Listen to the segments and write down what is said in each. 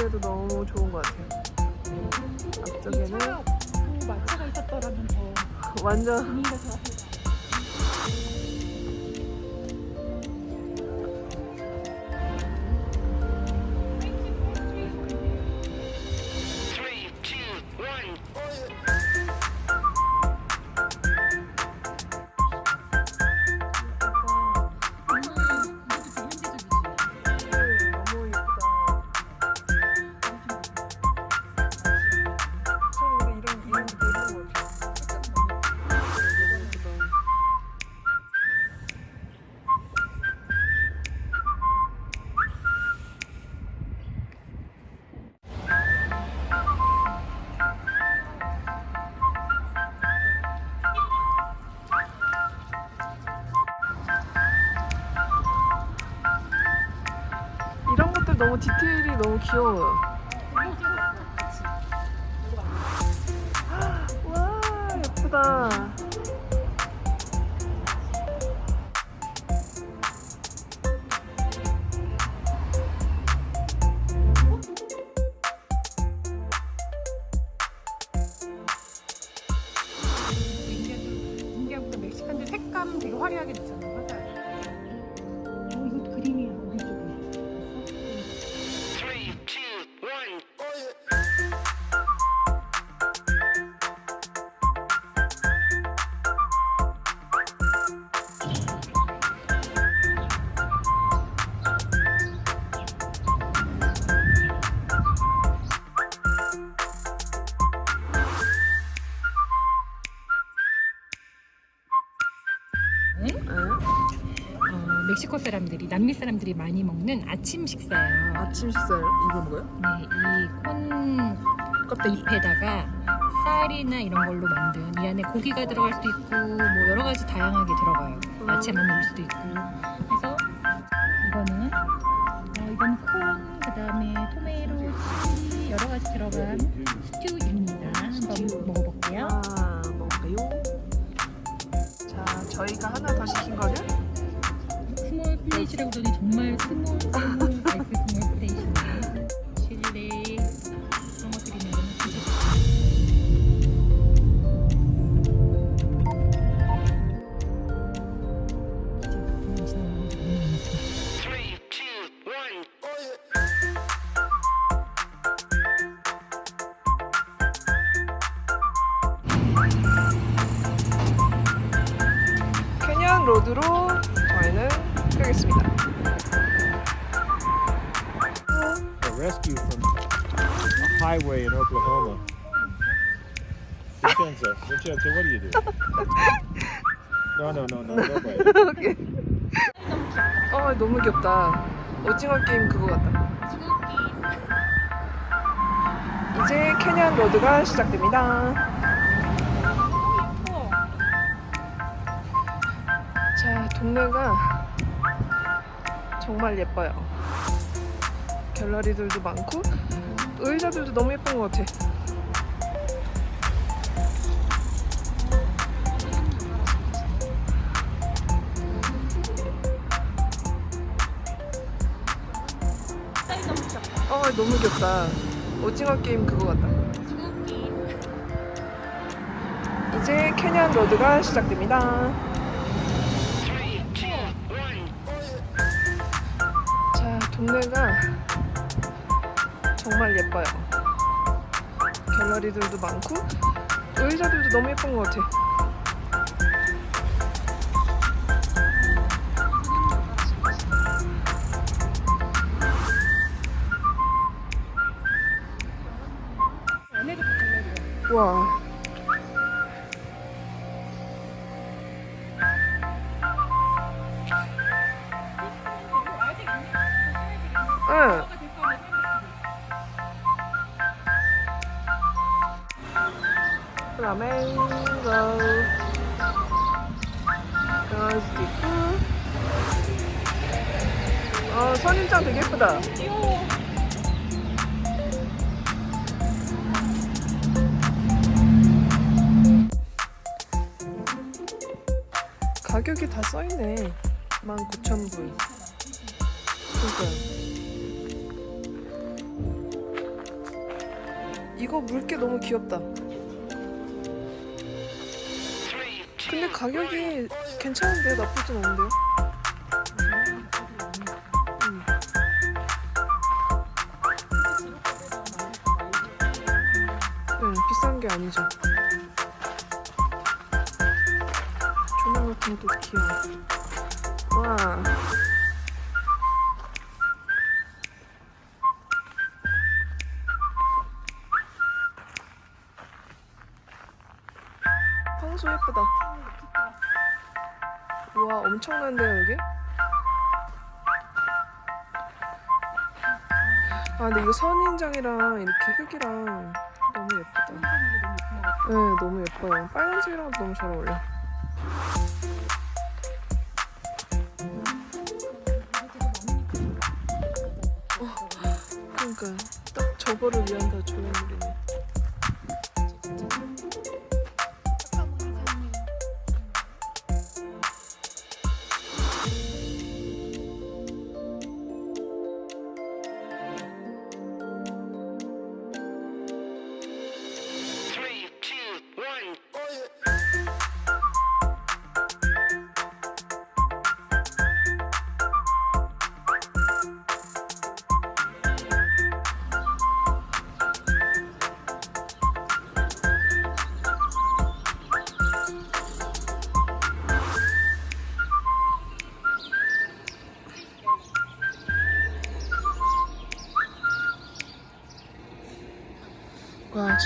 그래도 너무 좋은 것 같아요. 앞쪽에는 음, 마차가 있었더라면 더 완전 예 남미 사람들이 많이 먹는 아침 식사예요. 아침 식사 이거 뭐요? 네, 이콘. 잎에다가 쌀이나 이런 걸로 만든 이 안에 고기가 들어갈 수도 있고 뭐 여러 가지 다양하게 들어가요. 야채만 넣을 수도 있고. 그래서 이거는 어, 이건 콘 그다음에 토메로 칠리 여러 가지 들어간 스튜입니다. 한번 먹어볼게요. 아 먹을까요? 자 저희가 하나 더 시킨 하더니 정말 스몰 스몰 아이스 스몰 그런 것들이 있는 거는 진짜. 캐년 로드로 저희는 가겠습니다. Rescue from a highway in Oklahoma. Vincenzo, Vincenzo, what do you do? No, no, no, no, nobody. 오케이. 어 너무 귀엽다. 오징어 게임 그거 같다. 이제 캐년 로드가 시작됩니다. 자 동네가 정말 예뻐요. 갤러리들도 많고 의자들도 너무 예쁜 것 같아. 어 너무 귀엽다. 오징어 게임 그거 같다. 이제 캐년 로드가 시작됩니다. 자 동네가 정말 예뻐요. 갤러리들도 많고 의자들도 너무 예쁜 것 같아. 안에도 갤러리가 와. 그러니까요 이거 물개 너무 귀엽다 근데 가격이 괜찮은데 나쁘진 않은데요? 음. 네, 비싼 게 아니죠. 조명 같은 것도 귀여워. 와. 소 예쁘다. 우와, 엄청난데요, 여기? 아, 근데 이거 선인장이랑 이렇게 흙이랑 너무 예쁘다. 네, 너무 예뻐요. 빨간색이랑 너무 잘 어울려.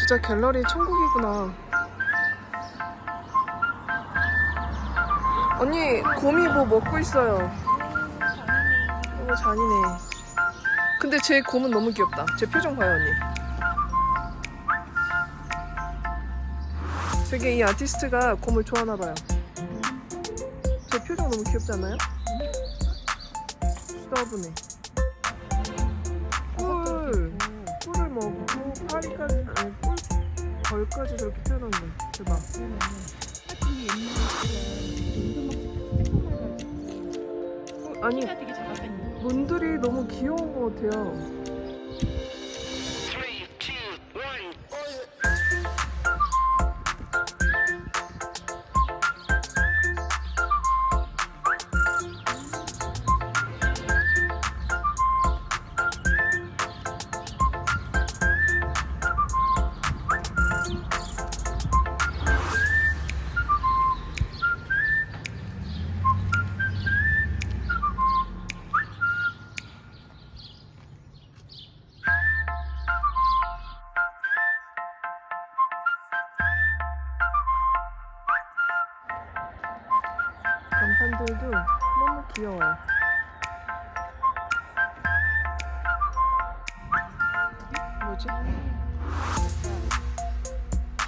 진짜 갤러리 천국이구나. 언니, 곰이 뭐 먹고 있어요. 너무 잔인해. 근데 제 곰은 너무 귀엽다. 제 표정 봐요, 언니. 되게 이 아티스트가 곰을 좋아하나 봐요. 제 표정 너무 귀엽지 않나요? 수다분해. 꿀. 꿀을 먹고 파리까지 꿀 벌까지 저렇게 표현한다. 대박. 어, 아니. 문들이 너무 귀여운 것 같아요. 뭐지?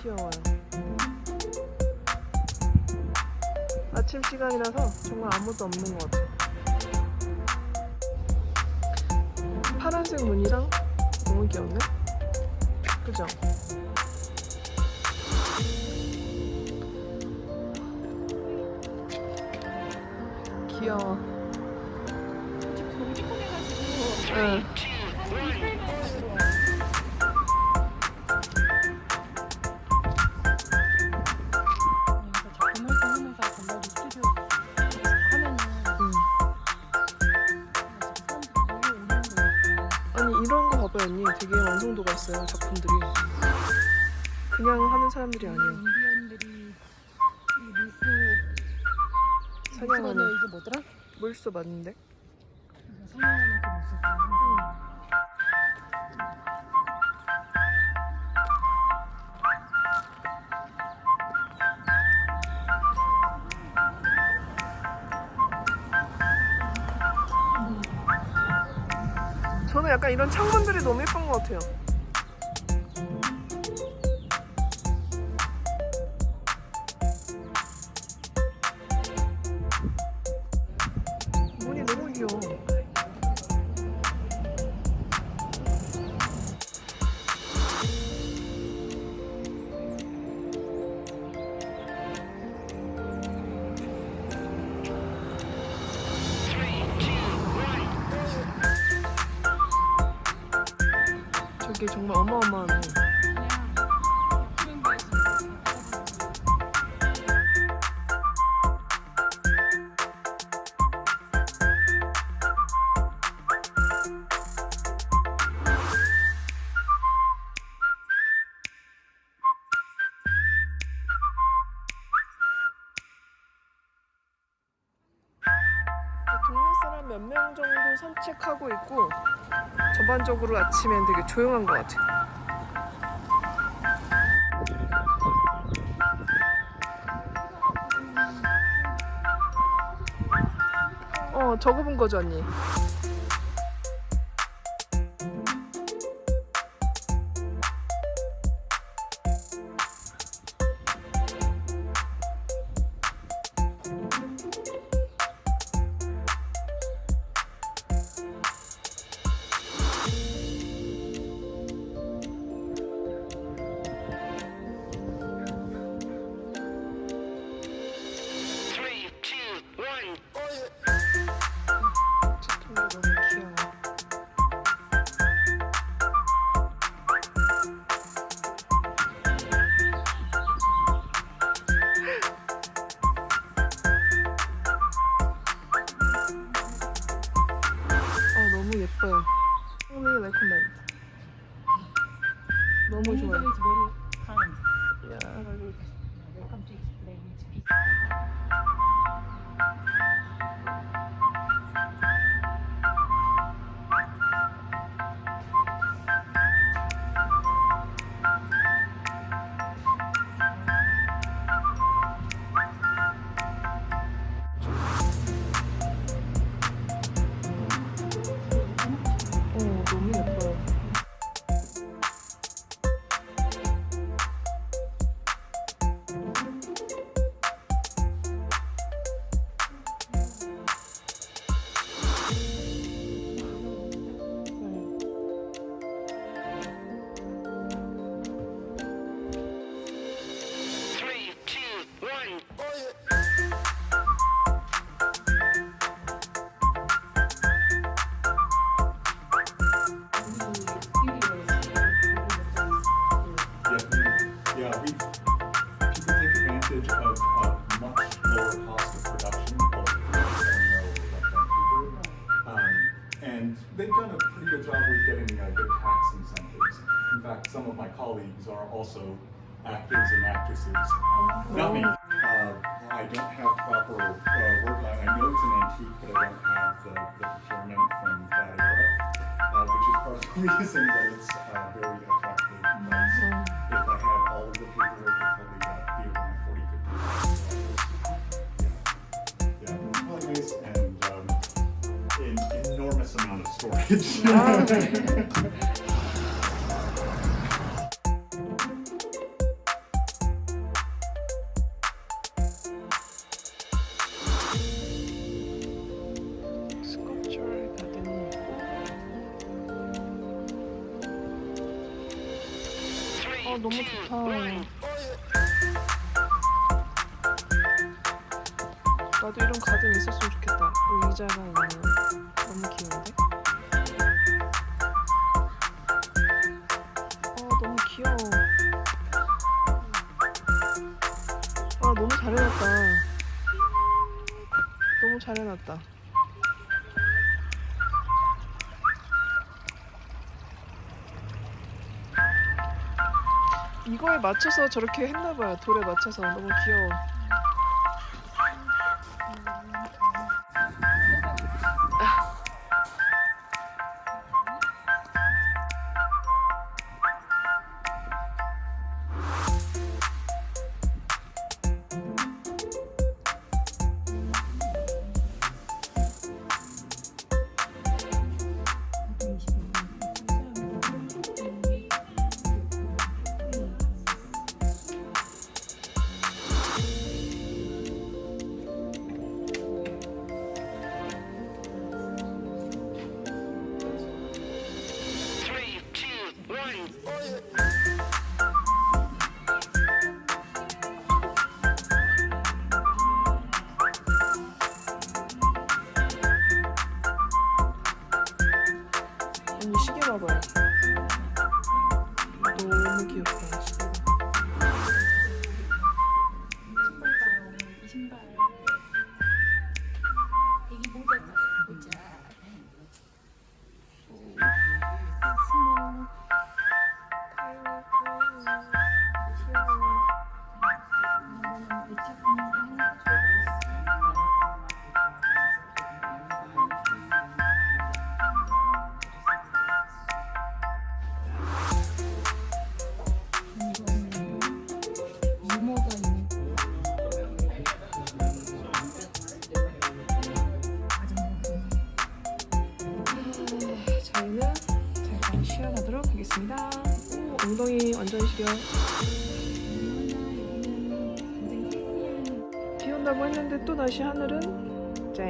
귀여워요. 아침 시간이라서 정말 아무도 없는 것 같아요. 파란색 무늬랑 너무 귀엽네? 그죠? 있어요 작품들이 그냥 하는 사람들이 아니에요 인디언들이 이 물소 사냥하는 물소가 이게 뭐더라? 물소 맞는데? 사냥하는 그. 저는 약간 이런 창문들이 너무 예쁜 것 같아요 정말 어마어마하네 몇 명 정도 산책하고 있고 전반적으로 아침엔 되게 조용한 것 같아요. 어, 적어본 거죠, 언니? 너무 좋아요. is they've done a pretty good job with getting uh, good tax incentives. In fact, some of my colleagues are also actors and actresses. Not me. Uh, I don't have proper uh, work, I I know it's an antique, but I don't have the, the procurement from that era. Uh, which is part of the reason that it's uh, very storage. Oh. 맞춰서 저렇게 했나봐요. 돌에 맞춰서 너무 귀여워. 비 온다고 했는데 또 다시 하늘은 쨍.